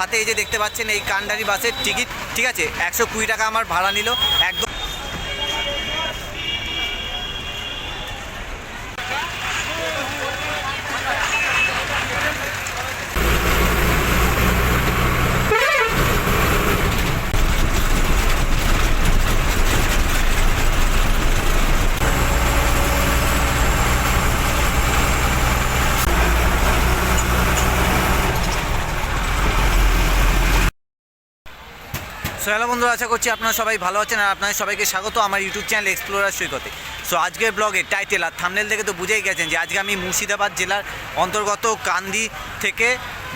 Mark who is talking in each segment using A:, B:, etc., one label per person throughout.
A: হাতে এই যে দেখতে পাচ্ছেন এই কান্ডারি বাসের টিকিট, ঠিক আছে? একশো কুড়ি টাকা আমার ভাড়া নিল। একদম সো হ্যালো বন্ধুরা, আশা করছি আপনারা সবাই ভালো আছেন আর আপনাদের সবাইকে স্বাগত আমার ইউটিউব চ্যানেল এক্সপ্লোরার সৈকতে। সো আজকের ব্লগে টাইটেল আর থামনেল দেখে তো বুঝেই গেছেন যে আজকে আমি মুর্শিদাবাদ জেলার অন্তর্গত কান্দি থেকে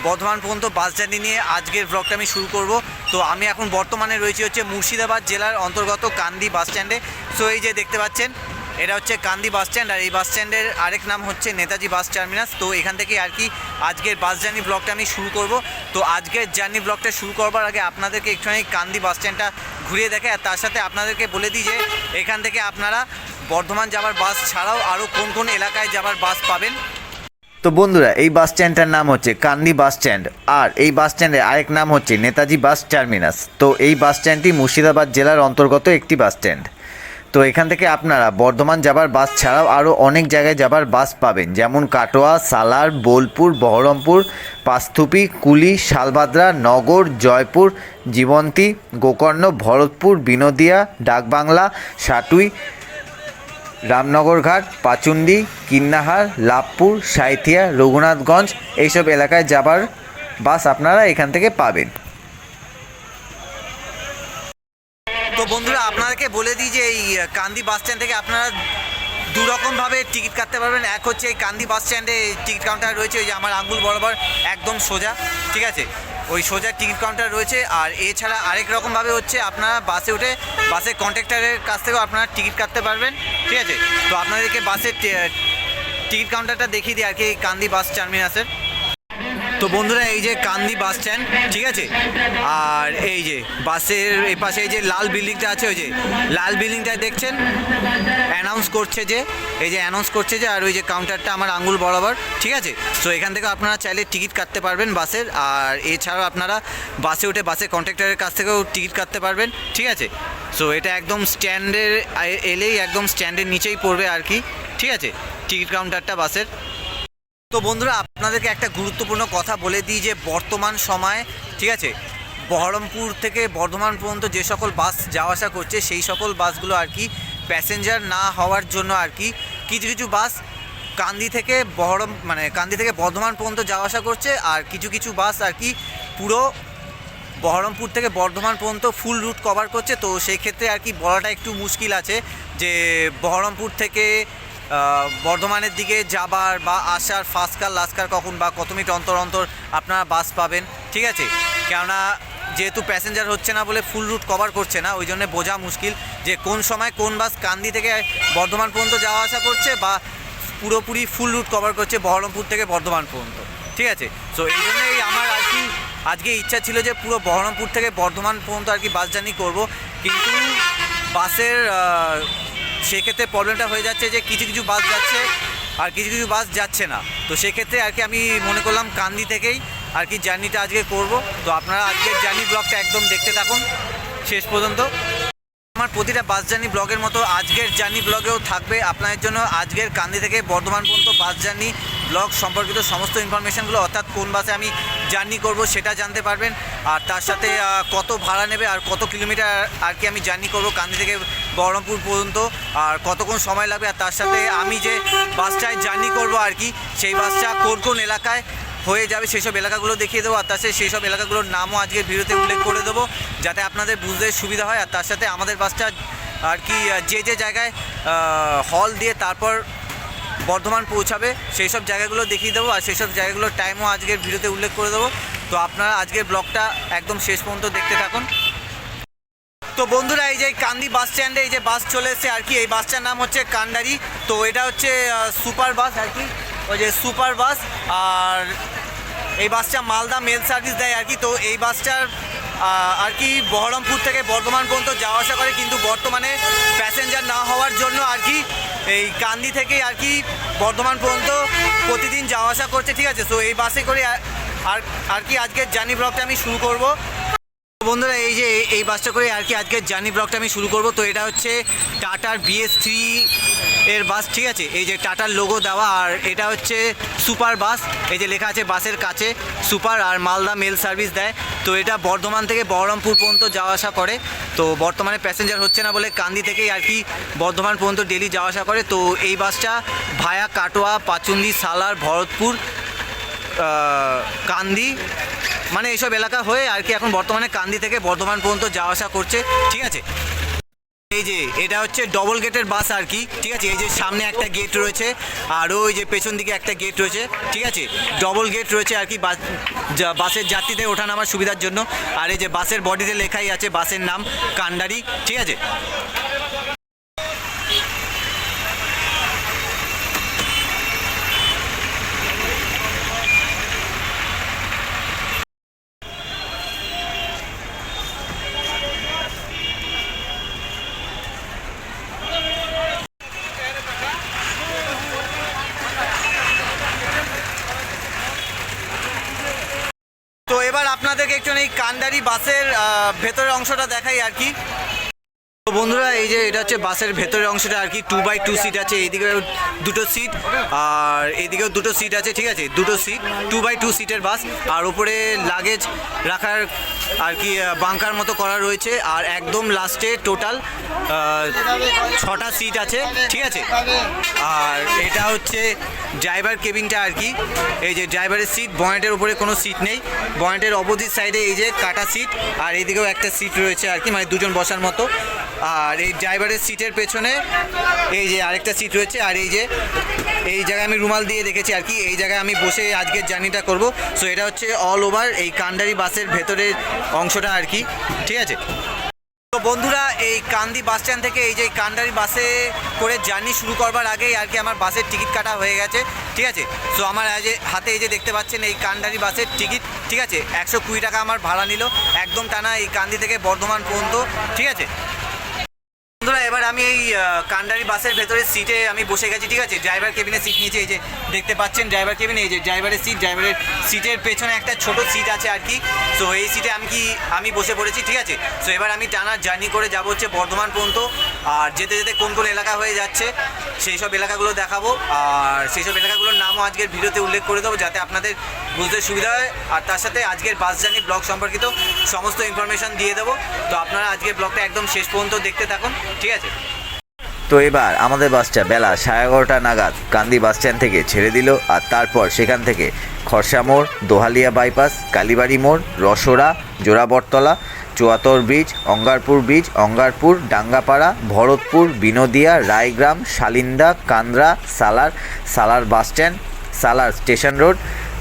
A: বর্ধমান পর্যন্ত বাস জার্নি নিয়ে আজকের ব্লগটা আমি শুরু করব। তো আমি এখন বর্তমানে রয়েছি হচ্ছে মুর্শিদাবাদ জেলার অন্তর্গত কান্দি বাস স্ট্যান্ডে সো এই যে দেখতে পাচ্ছেন এটা হচ্ছে কান্দি বাস স্ট্যান্ড আর এই বাস স্ট্যান্ডের আরেক নাম হচ্ছে নেতাজি বাস টার্মিনাস। তো এখান থেকে আর কি আজকের বাস জার্নি ব্লগটা আমি শুরু করব। তো আজকের জার্নি ব্লগটা শুরু করবার আগে আপনাদেরকে একটুখানি কান্দি বাস স্ট্যান্ডটা ঘুরিয়ে দেখে আর তার সাথে আপনাদেরকে বলে দিই যে এখান থেকে আপনারা বর্ধমান যাবার বাস ছাড়াও আরও কোন কোন এলাকায় যাবার বাস পাবেন। তো বন্ধুরা, এই বাস স্ট্যান্ডটার নাম হচ্ছে কান্দি বাস স্ট্যান্ড আর এই বাস স্ট্যান্ডের আরেক নাম হচ্ছে নেতাজি বাস টার্মিনাস। তো এই বাস স্ট্যান্ডটি মুর্শিদাবাদ জেলার অন্তর্গত একটি বাস স্ট্যান্ড। তো এখান থেকে আপনারা বর্ধমান যাবার বাস ছাড়াও আরও অনেক জায়গায় যাবার বাস পাবেন। যেমন কাটোয়া, সালার, বোলপুর, বহরমপুর পাস্তুপি কুলি, শালবাদ্রা, নগর, জয়পুর, জীবন্তী, গোকর্ণ, ভরতপুর, বিনোদিয়া, ডাকবাংলা, সাটুই, রামনগরঘাট, পাচুন্ডি, কিন্নাহার, লাভপুর, সাঁইথিয়া, রঘুনাথগঞ্জ, এইসব এলাকায় যাবার বাস আপনারা এখান থেকে পাবেন। বন্ধুরা, আপনাদেরকে বলে দিই যে এই কান্দি বাস স্ট্যান্ড থেকে আপনারা দু রকমভাবে টিকিট কাটতে পারবেন। এক হচ্ছে এই কান্দি বাস স্ট্যান্ডে টিকিট কাউন্টার রয়েছে, ওই যে আমার আঙ্গুল বরাবর একদম সোজা, ঠিক আছে? ওই সোজা টিকিট কাউন্টার রয়েছে, আর এছাড়া আরেক রকমভাবে হচ্ছে আপনারা বাসে উঠে বাসের কন্ট্রাক্টরের কাছ থেকেও আপনারা টিকিট কাটতে পারবেন, ঠিক আছে? তো আপনাদেরকে বাসের টিকিট কাউন্টারটা দেখিয়ে দিই আর কি, এই কান্দি বাস টার্মিনাসের। তো বন্ধুরা, এই যে কান্দি বাস স্ট্যান্ড, ঠিক আছে? আর এই যে বাসের এই পাশে এই যে লাল বিল্ডিংটা আছে, ওই যে লাল বিল্ডিংটা দেখছেন? অ্যানাউন্স করছে যে, এই যে অ্যানাউন্স করছে যে, আর ওই যে কাউন্টারটা আমার আঙ্গুল বরাবর, ঠিক আছে? তো এখান থেকে আপনারা চাইলে টিকিট কাটতে পারবেন বাসের, আর এছাড়াও আপনারা বাসে উঠে বাসে কন্ট্রাক্টরের কাছ থেকেও টিকিট কাটতে পারবেন, ঠিক আছে? সো এটা একদম স্ট্যান্ডের এলেই একদম স্ট্যান্ডের নিচেই পড়বে আর কি, ঠিক আছে? টিকিট কাউন্টারটা বাসের। তো বন্ধুরা, আপনাদেরকে একটা গুরুত্বপূর্ণ কথা বলে দিই যে বর্তমান সময়ে, ঠিক আছে? বহরমপুর থেকে বর্ধমান পর্যন্ত যে সকল বাস যাওয়া আসা করছে, সেই সকল বাসগুলো আর কি প্যাসেঞ্জার না হওয়ার জন্য আর কি কিছু কিছু বাস কান্দি থেকে বহরম মানে কান্দি থেকে বর্ধমান পর্যন্ত যাওয়া আসা করছে আর কিছু কিছু বাস আর কি পুরো বহরমপুর থেকে বর্ধমান পর্যন্ত ফুল রুট কভার করছে। তো সেই ক্ষেত্রে আর কি বলাটা একটু মুশকিল আছে যে বহরমপুর থেকে বর্ধমানের দিকে যাবার বা আসার ফার্স্ট লাস্কার কখন বা কত মিনিট অন্তর অন্তর আপনারা বাস পাবেন, ঠিক আছে? কেননা যেহেতু প্যাসেঞ্জার হচ্ছে না বলে ফুল রুট কভার করছে না, ওই জন্য বোঝা মুশকিল যে কোন সময় কোন বাস কান্দি থেকে বর্ধমান পর্যন্ত যাওয়া আসা করছে বা পুরোপুরি ফুল রুট কভার করছে বহরমপুর থেকে বর্ধমান পর্যন্ত, ঠিক আছে? সো এই জন্যই আমার আর কি আজকে ইচ্ছা ছিল যে পুরো বহরমপুর থেকে বর্ধমান পর্যন্ত আর কি বাস জার্নি করব। কিন্তু বাসের সেক্ষেত্রে প্রবলেমটা হয়ে যাচ্ছে যে কিছু কিছু বাস যাচ্ছে আর কিছু কিছু বাস যাচ্ছে না। তো সেক্ষেত্রে আর কি আমি মনে করলাম কান্দি থেকেই আর কি জার্নিটা আজকে করব। তো আপনারা আজকের জার্নি ব্লগটা একদম দেখতে থাকুন। শেষ পর্যন্ত। আমার প্রতিটা বাস জার্নি ব্লগের মতো আজকের জার্নি ব্লগেও থাকবে। আপনাদের জন্য আজকের কান্দি থেকে বর্ধমান পর্যন্ত বাস জার্নি ব্লগ সম্পর্কিত সমস্ত ইনফরমেশানগুলো অর্থাৎ কোন বাসে আমি জার্নি করব সেটা জানতে পারবেন। আর তার সাথে কত ভাড়া নেবে আর কত কিলোমিটার আর কি আমি জার্নি করব কান্দি থেকে বহরমপুর পর্যন্ত, আর কতক্ষণ সময় লাগবে, আর তার সাথে আমি যে বাসটায় জার্নি করব আর কি, সেই বাসটা কোন কোন এলাকায় হয়ে যাবে সেই সব এলাকাগুলো দেখিয়ে দেবো, আর তার সাথে সেই সব এলাকাগুলোর নামও আজকের ভিডিওতে উল্লেখ করে দেবো, যাতে আপনাদের বুঝতে সুবিধা হয়, আর তার সাথে আমাদের বাসটা আর কি, যে যে জায়গায় হল দিয়ে তারপর বর্ধমান পৌঁছাবে সেই সব জায়গাগুলো দেখিয়ে দেবো, আর সেই সব জায়গাগুলোর টাইমও আজকের ভিডিওতে উল্লেখ করে দেবো। তো আপনারা আজকের ব্লগটা একদম শেষ পর্যন্ত দেখতে থাকুন। তো বন্ধুরা, এই যে কান্দি বাস স্ট্যান্ডে এই যে বাস চলে এসেছে আর কি, এই বাসটার নাম হচ্ছে কান্ডারি। তো এটা হচ্ছে সুপার বাস আর কি, ওই যে সুপার বাস। আর এই বাসটা মালদা মেল সার্ভিস দেয় আর কি। তো এই বাসটার আর কি বহরমপুর থেকে বর্ধমান পর্যন্ত যাওয়া আসা করে, কিন্তু বর্তমানে প্যাসেঞ্জার না হওয়ার জন্য আর কি, এই কান্দি থেকে আর কি বর্ধমান পর্যন্ত প্রতিদিন যাওয়া আসা করছে, ঠিক আছে? তো এই বাসে করে আর আর কি আজকের জার্নি ব্লগটা আমি শুরু করব। বন্ধুরা, এই যে এই- বাসটা করে আর কি আজকের জার্নি ব্লগটা আমি শুরু করব। তো এটা হচ্ছে টাটার বিএস এর বাস, ঠিক আছে? এই যে টাটার লোগো দেওয়া, আর এটা হচ্ছে সুপার বাস। এই যে লেখা আছে বাসের কাছে সুপার আর মালদা মেল সার্ভিস দেয়। তো এটা বর্ধমান থেকে বহরমপুর পর্যন্ত যাওয়া আসা করে। তো বর্তমানে প্যাসেঞ্জার হচ্ছে না বলে কান্দি থেকেই আর কি বর্ধমান পর্যন্ত ডেলি যাওয়া আসা করে। তো এই বাসটা ভায়া কাটোয়া, পাচুন্দি, সালার, ভরতপুর কান্দি মানে এইসব এলাকা হয়ে আর কি এখন বর্তমানে কান্দি থেকে বর্ধমান পর্যন্ত যাওয়া আসা করছে। ঠিক আছে? এই যে, এটা হচ্ছে ডবল গেটের বাস আর কি। ঠিক আছে? এই যে সামনে একটা গেট রয়েছে আর ওই যে পেছন দিকে একটা গেট রয়েছে। ঠিক আছে? ডবল গেট রয়েছে আর কি বাস- বাসের যাত্রীদের ওঠা নামার সুবিধার জন্য। আর এই যে বাসের বডিতে লেখাই আছে বাসের নাম কান্ডারি। ঠিক আছে তো এবার আপনাদেরকে একটু এই কান্দারি বাসের ভেতরের অংশটা দেখাই আর কি। বন্ধুরা, এই যে এটা হচ্ছে বাসের ভেতরের অংশটা আর কি টু বাই টু সিট আছে, এইদিকে দুটো সিট আর এইদিকেও দুটো সিট আছে, ঠিক আছে? দুটো সিট টু বাই টু সিটের বাস, আর ওপরে লাগেজ রাখার আর কি বাংকার মতো করা রয়েছে, আর একদম লাস্টে টোটাল ছটা সিট আছে, ঠিক আছে? আর এটা হচ্ছে ড্রাইভার কেবিনটা আর কি, এই যে ড্রাইভারের সিট বয়েন্টের উপরে কোনো সিট নেই বয়েন্টের অপোজিট সাইডে এই যে কাটা সিট আর এইদিকেও একটা সিট রয়েছে আর কি মানে দুজন বসার মতো। আর এই ড্রাইভারের সিটের পেছনে এই যে আরেকটা সিট রয়েছে, আর এই যে এই জায়গায় আমি রুমাল দিয়ে রেখেছি আর কি। এই জায়গায় আমি বসে আজকের জার্নিটা করব। সো এটা হচ্ছে অল ওভার এই কান্ডারি বাসের ভেতরের অংশটা আর কি। ঠিক আছে? তো বন্ধুরা, এই কান্দি বাস স্ট্যান্ড থেকে এই যে কান্ডারি বাসে করে জার্নি শুরু করবার আগেই আর কি আমার বাসের টিকিট কাটা হয়ে গেছে। ঠিক আছে? সো আমার হাতে এই যে দেখতে পাচ্ছেন এই কান্ডারি বাসের টিকিট ঠিক আছে? একশো কুড়ি টাকা আমার ভাড়া নিল। একদম টানা এই কান্দি থেকে বর্ধমান পর্যন্ত। ঠিক আছে? বন্ধুরা, এবার আমি এই কান্ডারি বাসের ভেতরে সিটে আমি বসে গেছি, ঠিক আছে? ড্রাইভার কেবিনে সিট নিয়েছে এই যে দেখতে পাচ্ছেন ড্রাইভার কেবিনে এই যে ড্রাইভারের সিট ড্রাইভারের সিটের পেছনে একটা ছোট সিট আছে আর কি। সো এই সিটে আমি কি, আমি বসে পড়েছি, ঠিক আছে? সো এবার আমি টানা জার্নি করে যাব হচ্ছে বর্ধমান পর্যন্ত। আর যেতে যেতে কোন কোন এলাকা হয়ে যাচ্ছে, সেই সব এলাকাগুলো দেখাবো। আর সেই সব এলাকাগুলোর নামও আজকের ভিডিওতে উল্লেখ করে দেবো, যাতে আপনাদের বুঝতে সুবিধা হয়। আর তার সাথে আজকের বাস জার্নি ব্লগ সম্পর্কিত সমস্ত ইনফরমেশন দিয়ে দেবো। তো আপনারা আজকের ব্লগটা একদম শেষ পর্যন্ত দেখতে থাকুন, ঠিক আছে?
B: তো এবার আমাদের বাসটা বেলা সাড়ে এগারোটা নাগাদ কান্দি বাস স্ট্যান্ড থেকে ছেড়ে দিল। আর তারপর সেখান থেকে খরসা মোড়, দোহালিয়া বাইপাস কালীবাড়ি মোড়, Rasora, Jorabattala Chuatar bridge, Angarpur bridge, Angarpur, Dangapara, Bharatpur, Binodia, Raigram, Salinda, Kandra, Salar Salar bus stand, Salar station road,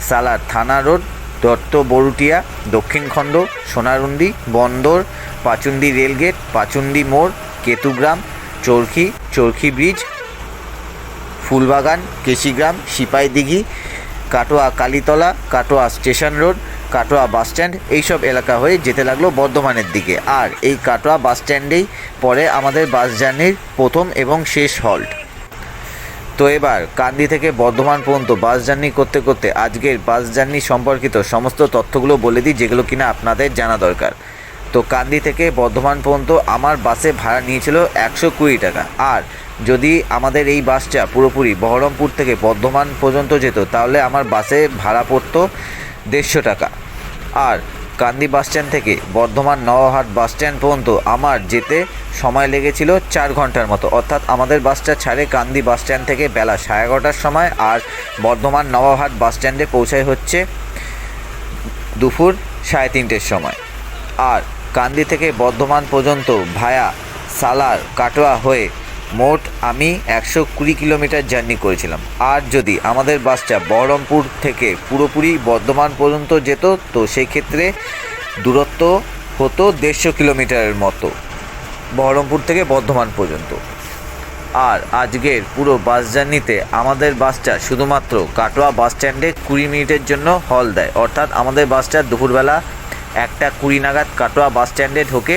B: Salar থানা রোড, দত্ত বরুটিয়া দক্ষিণখণ্ড সোনারুন্দি, বন্দর, পাচুন্দি রেলগেট, পাচুন্দি মোড়, Ketugram, Charkhi Charkhi bridge, Phulbagan, Keshigram, Sipaidighi, Katwa Kalitala, Katwa station road Katwa bus stand, এইসব এলাকা হয়ে যেতে লাগল বর্ধমানের দিকে। আর এই কাটোয়া বাস স্ট্যান্ডেই পরে আমাদের বাস জার্নির প্রথম এবং শেষ হল্ট। তো এবার কান্দি থেকে বর্ধমান পর্যন্ত বাস জার্নি করতে করতে আজকের বাস জার্নি সম্পর্কিত সমস্ত তথ্যগুলো বলে দিই, যেগুলো কিনা আপনাদের জানা দরকার। তো কান্দি থেকে বর্ধমান পর্যন্ত আমার বাসে ভাড়া নিয়েছিল একশো কুড়ি টাকা। আর যদি আমাদের এই বাসটা পুরোপুরি বহরমপুর থেকে বর্ধমান পর্যন্ত যেত, তাহলে আমার বাসে ভাড়া পড়তো দেড়শো টাকা। আর কান্দি বাস স্ট্যান্ড থেকে বর্ধমান নওয়াহাট বাস স্ট্যান্ড পর্যন্ত আমার যেতে সময় লেগেছিল চার ঘণ্টার মতো। অর্থাৎ আমাদের বাসটা ছাড়ে কান্দি বাস স্ট্যান্ড থেকে বেলা সাড়ে এগারোটার সময় আর বর্ধমান নওয়াহাট বাস স্ট্যান্ডে পৌঁছায় হচ্ছে দুপুর সাড়ে তিনটের সময়। আর কান্দি থেকে বর্ধমান পর্যন্ত ভায়া, সালার, কাটোয়া হয়ে মোট আমি একশো কুড়ি কিলোমিটার জার্নি করেছিলাম। আর যদি আমাদের বাসটা বহরমপুর থেকে পুরোপুরি বর্ধমান পর্যন্ত যেত, তো সেই ক্ষেত্রে দূরত্ব হতো দেড়শো কিলোমিটারের মতো, বহরমপুর থেকে বর্ধমান পর্যন্ত। আর আজকের পুরো বাস জার্নিতে আমাদের বাসটা শুধুমাত্র কাটোয়া বাস স্ট্যান্ডে কুড়ি মিনিটের জন্য হল দেয়। অর্থাৎ আমাদের বাসটা দুপুরবেলা একটা কুড়ি নাগাদ কাটোয়া বাস স্ট্যান্ডে ঢোকে,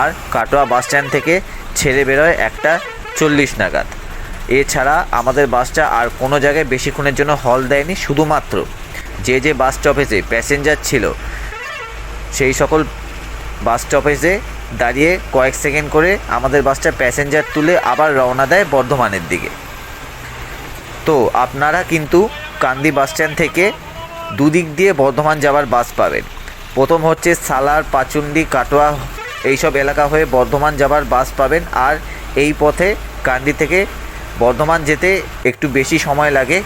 B: আর কাটোয়া বাস স্ট্যান্ড থেকে ছেড়ে বেরোয় একটা চল্লিশ নাগাদ। এছাড়া আমাদের বাসটা আর কোনো জায়গায় বেশিক্ষণের জন্য হল দেয়নি, শুধুমাত্র যে যে বাস স্টপেজে প্যাসেঞ্জার ছিল, সেই সকল বাস স্টপেজে দাঁড়িয়ে কয়েক সেকেন্ড করে আমাদের বাসটা প্যাসেঞ্জার তুলে আবার রওনা দেয় বর্ধমানের দিকে। তো আপনারা কিন্তু কান্দি বাস স্ট্যান্ড থেকে দুদিক দিয়ে বর্ধমান যাওয়ার বাস পাবেন। প্রথম হচ্ছে সালার, পাচুন্ডি, কাটোয়া, এইসব এলাকা হয়ে বর্ধমান যাবার বাস পাবেন। আর এই পথে কান্দি থেকে বর্ধমান যেতে একটু বেশি সময় লাগে।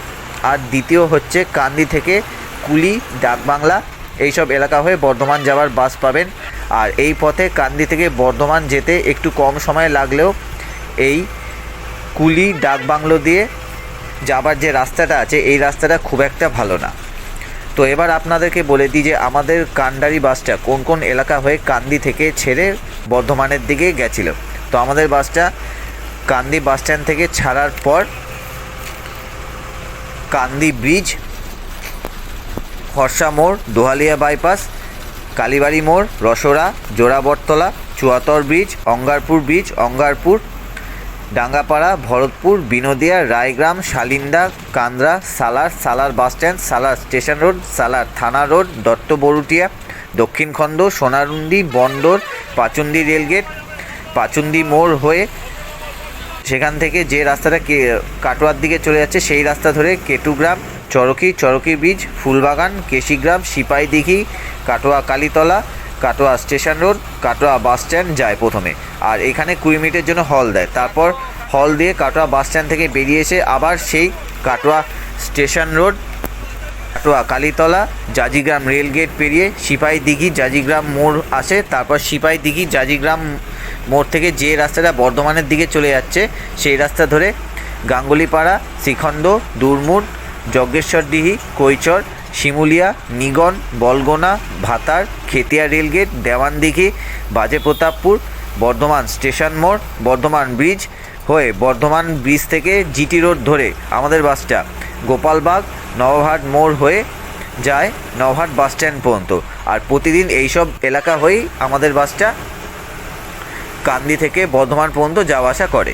B: আর দ্বিতীয় হচ্ছে কান্দি থেকে কুলি, ডাকবাংলা এইসব এলাকা হয়ে বর্ধমান যাওয়ার বাস পাবেন। আর এই পথে কান্দি থেকে বর্ধমান যেতে একটু কম সময় লাগলেও এই কুলি, ডাকবাংলো দিয়ে যাবার যে রাস্তাটা আছে, এই রাস্তাটা খুব একটা ভালো না। তো এবার আপনাদেরকে বলে দিই যে আমাদের কান্ডারি বাসটা কোন কোন এলাকা হয়ে কান্দি থেকে ছেড়ে বর্ধমানের দিকে গেছিল। তো আমাদের বাসটা কান্দি বাস স্ট্যান্ড থেকে ছাড়ার পর কান্দি ব্রিজ খরসা মোড়, দোহালিয়া বাইপাস, কালীবাড়ি মোড় Rasora Jorabattala, Chuatar bridge, Angarpur bridge, Angarpur, Dangapara, Bharatpur, Binodia, Raigram, Shalinda, Kandra, Salar Salar bus stand Salar station road, Salar থানা রোড, দত্ত বরুটিয়া দক্ষিণখণ্ড সোনারুন্দি বন্দর পাচুন্দি রেলগেট পাচুন্দি মোড় হয়ে সেখান থেকে যে রাস্তাটা কে, কাটোয়ার দিকে চলে যাচ্ছে, সেই রাস্তা ধরে Ketugram, Charki Charki bridge Phulbagan, Keshigram Sipahidighi Katwa Kalitala, Katwa station road, Katwa bus stand যায় প্রথমে। আর এখানে কুড়ি মিনিটের জন্য হল দেয়। তারপর হল দিয়ে কাটোয়া বাস স্ট্যান্ড থেকে বেরিয়ে এসে আবার সেই Katwa station road, Katwa Kalitala, Jajigram rail gate পেরিয়ে সিপাহীদিঘি জাজিগ্রাম মোড় আসে, তারপর সিপাহীদিঘি জাজিগ্রাম মোড় থেকে যে রাস্তাটা বর্ধমানের দিকে চলে যাচ্ছে, সেই রাস্তা ধরে গাঙ্গুলিপাড়া, শ্রীখণ্ড দুরমুট যজ্ঞেশ্বরডিহি কৈচর, শিমুলিয়া, নিগন, বলগোনা, ভাতার, খেতিয়া রেলগেট দেওয়ানদিঘি বাজে প্রতাপপুর বর্ধমান স্টেশন মোড়, বর্ধমান ব্রিজ হয়ে বর্ধমান ব্রিজ থেকে জিটি রোড ধরে আমাদের বাসটা গোপালবাগ নবহাট মোড় হয়ে যায় নবহাট বাস স্ট্যান্ড পর্যন্ত। আর প্রতিদিন এইসব এলাকা হয়েই আমাদের বাসটা কান্দি থেকে বর্ধমান পর্যন্ত যাওয়া আসা করে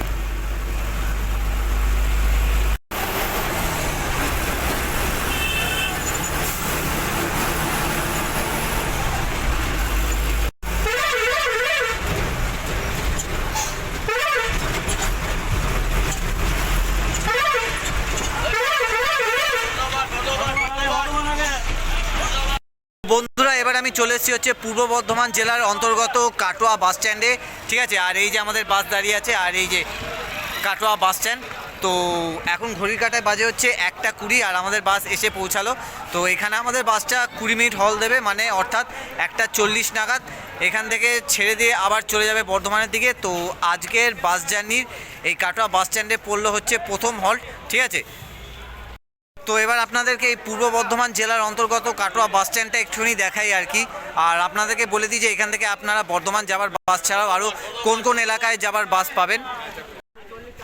A: বন্ধুরা এবার আমি চলে এসেছি হচ্ছে পূর্ব বর্ধমান জেলার অন্তর্গত কাটোয়া বাস স্ট্যান্ডে। ঠিক আছে? আর এই যে আমাদের বাস দাঁড়িয়ে আছে, আর এই যে কাটোয়া বাস স্ট্যান্ড। তো এখন ঘড়ির কাটায় বাজে হচ্ছে একটা কুড়ি আর আমাদের বাস এসে পৌঁছালো। তো এখানে আমাদের বাসটা কুড়ি মিনিট হল দেবে মানে অর্থাৎ একটা চল্লিশ নাগাদ। এখান থেকে ছেড়ে দিয়ে আবার চলে যাবে বর্ধমানের দিকে। তো আজকের বাস জার্নির এই কাটোয়া বাস স্ট্যান্ডে পড়ল হচ্ছে প্রথম হল্ট, ঠিক আছে? তো এবার আপনাদেরকে এই পূর্ব বর্ধমান জেলার অন্তর্গত কাটোয়া বাস স্ট্যান্ডটা একটুখানি দেখাই আর কি। আর আপনাদেরকে বলে দিই যে এখান থেকে আপনারা বর্ধমান যাবার বাস ছাড়াও আরও কোন কোন এলাকায় যাবার বাস পাবেন।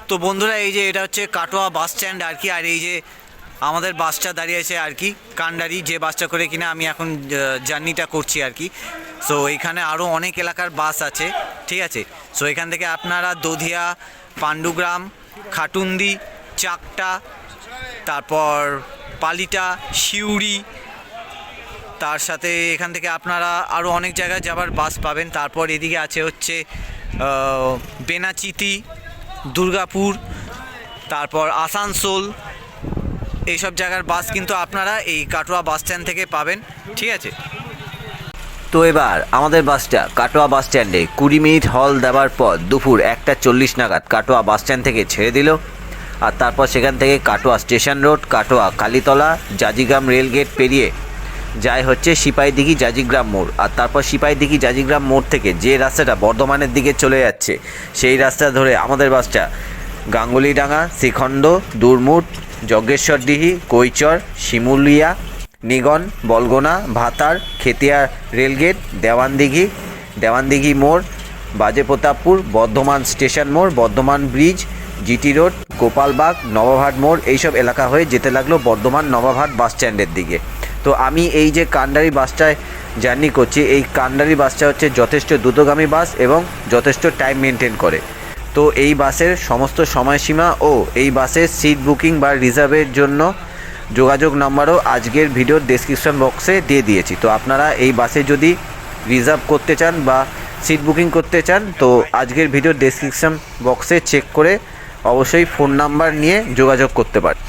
A: তো বন্ধুরা, এই যে এটা হচ্ছে কাটোয়া বাস স্ট্যান্ড আর কি, আর এই যে আমাদের বাসটা দাঁড়িয়ে আছে আর কি, কান্ডারি, যে বাসটা করে কিনা আমি এখন জার্নিটা করছি আর কি। সো এখানে আরও অনেক এলাকার বাস আছে, ঠিক আছে? সো এখান থেকে আপনারা দধিয়া, পাণ্ডুগ্রাম, খাটুন্দি, চাকটা তারপর পালিটা, সিউড়ি, তার সাথে এখান থেকে আপনারা আরও অনেক জায়গায় যাবার বাস পাবেন। তারপর এদিকে আছে হচ্ছে বেনাচিতি, দুর্গাপুর, তারপর আসানসোল, এইসব জায়গার বাস কিন্তু আপনারা এই কাটোয়া বাস স্ট্যান্ড থেকে পাবেন, ঠিক আছে?
B: তো এবার আমাদের বাসটা কাটোয়া বাস স্ট্যান্ডে কুড়ি মিনিট হল দেওয়ার পর দুপুর একটা চল্লিশ নাগাদ কাটোয়া বাস স্ট্যান্ড থেকে ছেড়ে দিল। আর তারপর সেখান থেকে Katwa station road, Katwa Kalitala, Jajigram rail gate পেরিয়ে যায় হচ্ছে সিপাহীদিঘি জাজিগ্রাম মোড়। আর তারপর সিপাহীদিঘি জাজিগ্রাম মোড় থেকে যে রাস্তাটা বর্ধমানের দিকে চলে যাচ্ছে, সেই রাস্তা ধরে আমাদের বাসটা গাঙ্গুলিডাঙ্গা, শ্রীখণ্ড, দুরমুট যজ্ঞেশ্বরডিহি কৈচর, শিমুলিয়া, নিগন, বলগোনা, ভাতার, খেতিয়া রেলগেট, দেওয়ানদিঘি দেওয়ানদিঘি মোড় বাজে প্রতাপপুর বর্ধমান স্টেশন মোড়, Bardhaman bridge GT road, Gopalbag, Nawabhat মোড়, এইসব এলাকা হয়ে যেতে লাগল বর্ধমান নবাবহাট বাস স্ট্যান্ডের দিকে। তো আমি এই যে কান্ডারি বাসটায় জার্নি করছি, এই কান্ডারি বাসটা হচ্ছে যথেষ্ট দ্রুতগামী বাস এবং যথেষ্ট টাইম মেনটেন করে। তো এই বাসের সমস্ত সময়সীমা ও এই বাসের সিট বুকিং বা রিজার্ভের জন্য যোগাযোগ নাম্বারও আজকের ভিডিওর ডেসক্রিপশন বক্সে দিয়ে দিয়েছি। তো আপনারা এই বাসে যদি রিজার্ভ করতে চান বা সিট বুকিং করতে চান, তো আজকের ভিডিওর ডেসক্রিপশন বক্সে চেক করে অবশ্যই ফোন নাম্বার নিয়ে যোগাযোগ করতে পারেন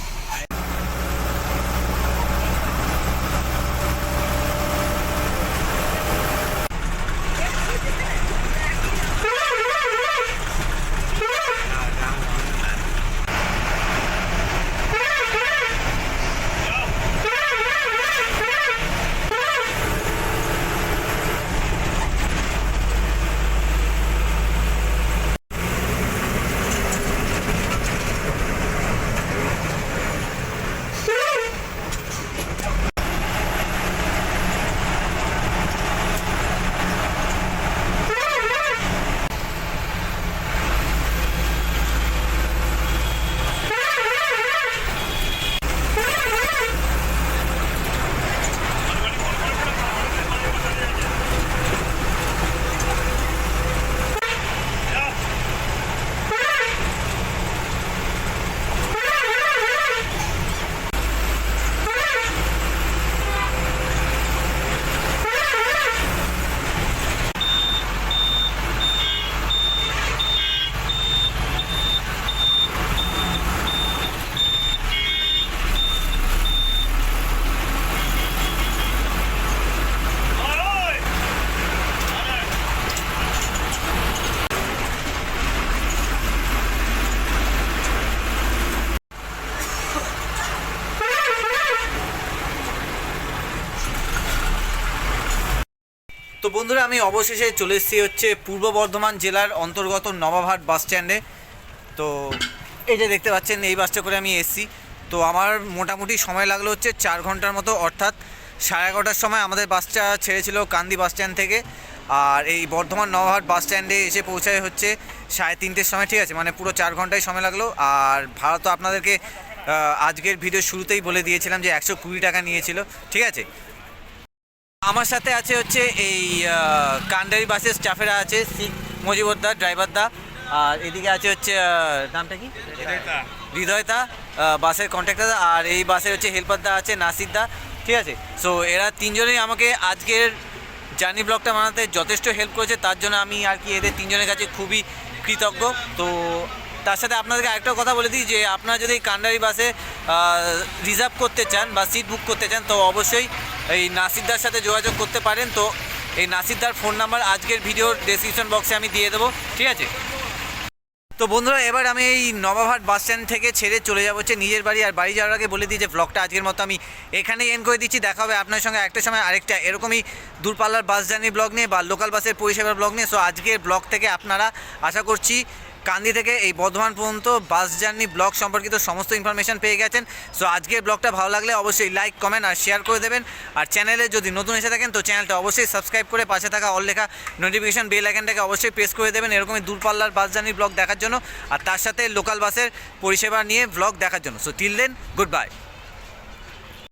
A: তো বন্ধুরা, আমি অবশেষে চলে এসেছি হচ্ছে পূর্ব বর্ধমান জেলার অন্তর্গত নবাবহাট বাস স্ট্যান্ডে। তো এই যে দেখতে পাচ্ছেন, এই বাসটা করে আমি এসেছি। তো আমার মোটামুটি সময় লাগল হচ্ছে চার ঘণ্টার মতো, অর্থাৎ সাড়ে এগারোটার সময় আমাদের বাসটা ছেড়েছিল কান্দি বাস স্ট্যান্ড থেকে। আর এই বর্ধমান নবাবহাট বাস স্ট্যান্ডে এসে পৌঁছায় হচ্ছে সাড়ে তিনটের সময়, ঠিক আছে? মানে পুরো চার ঘন্টায় সময় লাগল। আর ভাড়া তো আপনাদেরকে আজকের ভিডিও শুরুতেই বলে দিয়েছিলাম যে একশো কুড়ি টাকা নিয়েছিল, ঠিক আছে? আমার সাথে আছে হচ্ছে এই কান্ডারি বাসের স্টাফেরা আছে শিখ মজিবরদা ড্রাইভারদা আর এদিকে আছে হচ্ছে নামটা কি? হৃদয়তা। বাসের কন্ট্রাক্টর আর এই বাসে হচ্ছে হেল্পারদা আছে নাসিরদা ঠিক আছে? সো এরা তিনজনেই আমাকে আজকের জার্নি ব্লগটা বানাতে যথেষ্ট হেল্প করেছে তার জন্য আমি আর কি এদের তিনজনের কাছে খুবই কৃতজ্ঞ। তো তার সাথে আপনাদেরকে আরেকটা কথা বলে দিই যে আপনারা যদি কান্ডারি বাসে রিজার্ভ করতে চান বা সিট বুক করতে চান, তো অবশ্যই এই নাসিরদার সাথে যোগাযোগ করতে পারেন। তো এই নাসিরদার ফোন নাম্বার আজকের ভিডিওর ডেসক্রিপশন বক্সে আমি দিয়ে দেবো, ঠিক আছে? তো বন্ধুরা, এবার আমি এই নবাবহাট বাস স্ট্যান্ড থেকে ছেড়ে চলে যাব হচ্ছে নিজের বাড়ি। আর বাড়ি যাওয়ার আগে বলে দিই যে ব্লগটা আজকের মতো আমি এখানেই এন্ড করে দিচ্ছি। দেখা হবে আপনার সঙ্গে একটা সময় আরেকটা এরকমই দূরপাল্লার বাস জার্নি ব্লগ নিয়ে বা লোকাল বাসের পরিষেবার ব্লগ নিয়ে। সো আজকের ব্লগ থেকে আপনারা আশা করছি কান্দি থেকে এই বর্ধমান পর্যন্ত বাস জার্নি ব্লগ সম্পর্কিত সমস্ত ইনফরমেশান পেয়ে গেছেন। সো আজকের ব্লগটা ভালো লাগলে অবশ্যই লাইক কমেন্ট আর শেয়ার করে দেবেন। আর চ্যানেলে যদি নতুন এসে থাকেন, তো চ্যানেলটা অবশ্যই সাবস্ক্রাইব করে পাশে থাকা অল লেখা নোটিফিকেশান বেল আইকনটাকে অবশ্যই প্রেস করে দেবেন এরকমই দূরপাল্লার বাস জার্নি ব্লগ দেখার জন্য। আর তার সাথে লোকাল বাসের পরিষেবা নিয়ে ব্লগ দেখার জন্য। So till then goodbye